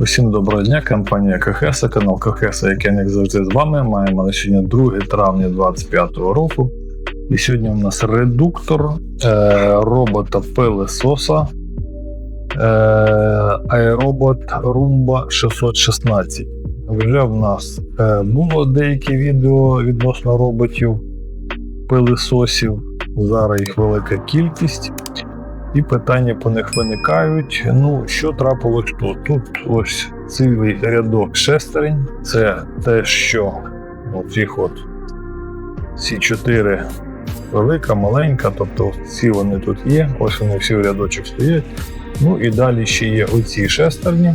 Усім доброго дня, компанія Кахеса, канал Кахеса, який як завжди з вами. Маємо на сьогодні 2 травня 2025 року. І сьогодні у нас редуктор е, робота пилесоса е, аеробот Roomba 616. Вже в нас е, було деякі відео відносно роботів пилесосів. Зараз їх велика кількість. І питання по них виникають. Ну, що трапилось тут? Тут ось цілий рядок шестерень. Це те, що оцих от ці чотири велика, маленька, тобто всі вони тут є, ось вони всі в рядочок стоять. Ну і далі ще є оці шестерні.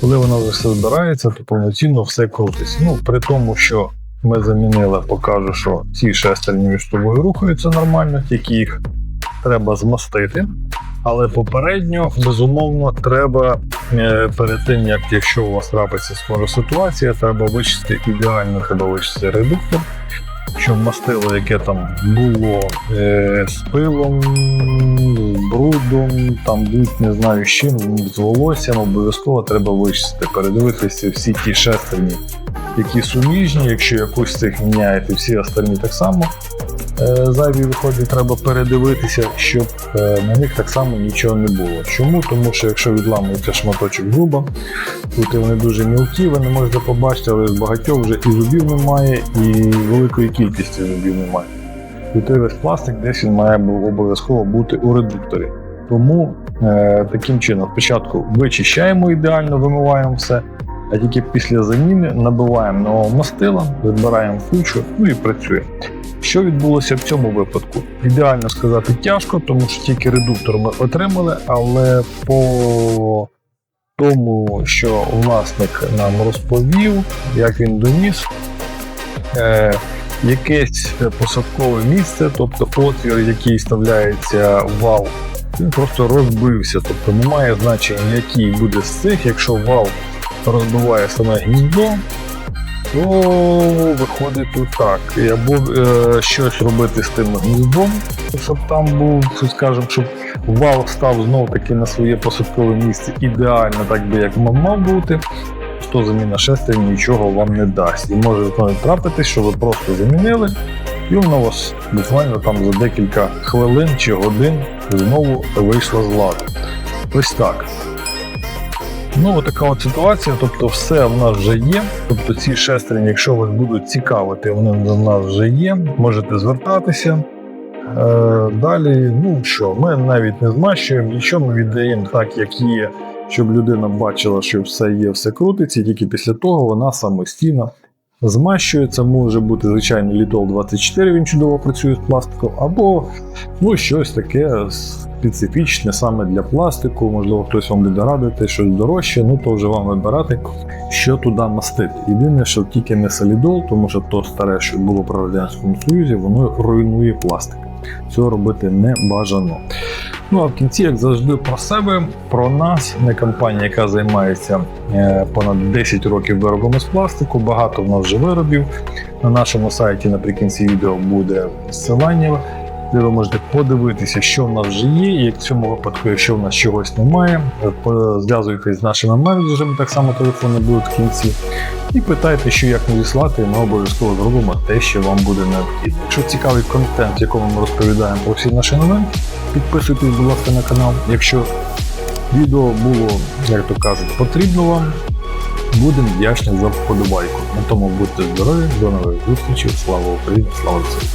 Коли воно все збирається, то повноцінно все крутиться. Ну, при тому, що ми замінили, покажу, що ці шестерні між собою рухаються нормально, тільки їх треба змастити. Але попередньо, безумовно, треба е, перед тим, як якщо у вас трапиться скоро ситуація, треба вичистити ідеально треба вичистити редуктор, щоб мастило, яке там було е, з пилом, з брудом, там будь не знаю з чим, з волоссям, обов'язково треба вичистити, передивитися всі ті шестерні, які суміжні, якщо якусь з цих міняєте, всі остальні так само. Е, зайві виходить, треба передивитися, щоб е, на них так само нічого не було. Чому? Тому що якщо відламується шматочок зуба, тут вони дуже мілкі, ви не можете побачити, але з багатьох вже і зубів немає, і великої кількості зубів немає. Тут весь пластик десь він має обов'язково бути у редукторі. Тому е, таким чином спочатку вичищаємо ідеально, вимиваємо все, а тільки після заміни набиваємо нового мастила, вибираємо кучу, ну і працюємо. Що відбулося в цьому випадку? Ідеально сказати тяжко, тому що тільки редуктор ми отримали, але по тому, що власник нам розповів, як він доніс, е, якесь посадкове місце, тобто отвір, який вставляється вал, він просто розбився. Тобто немає значення, який буде з цих, якщо вал розбиває саме гніздо, то виходить так. І або е, щось робити з тим гніздом, щоб там був, скажімо, щоб вал став знов таки на своє посадкове місце ідеально, так би як мав бути. То заміна шестерні нічого вам не дасть. І може трапити, що ви просто замінили, і воно вас буквально там за декілька хвилин чи годин знову вийшло з ладу. Ось так. Ну, така от ситуація, тобто все в нас вже є. Тобто ці шестерні, якщо вас будуть цікавити, вони до нас вже є. Можете звертатися. Е, Далі, ну що, ми навіть не змащуємо, нічого ми віддаємо так, як є, щоб людина бачила, що все є, все крутиться, і тільки після того вона самостійно змащується. Може бути звичайний літол 24, він чудово працює з пластиком, або ну, щось таке специфічне саме для пластику. Можливо, хтось вам буде радити щось дорожче, ну то вже вам вибирати, що туди мастити. Єдине, що тільки не солідол, тому що то старе, що було при Радянському Союзі, воно руйнує пластик. Цього робити не бажано. Ну а в кінці, як завжди, про себе, про нас, не компанія, яка займається е, понад 10 років виробами з пластику. Багато в нас вже виробів. На нашому сайті наприкінці відео буде посилання, де ви можете подивитися, що в нас вже є, і в цьому випадку, якщо в нас чогось немає, зв'язуйтесь з нашими менеджерами, так само телефони будуть в кінці. І питайте, що як надіслати, ми обов'язково зробимо те, що вам буде необхідно. Якщо цікавий контент, в якому ми розповідаємо про всі наші новини, підписуйтесь, будь ласка, на канал. Якщо відео було, як то кажуть, потрібно вам, будемо вдячні за вподобайку. На тому будьте здорові, до нових зустрічей, слава Україні, слава ЗСУ!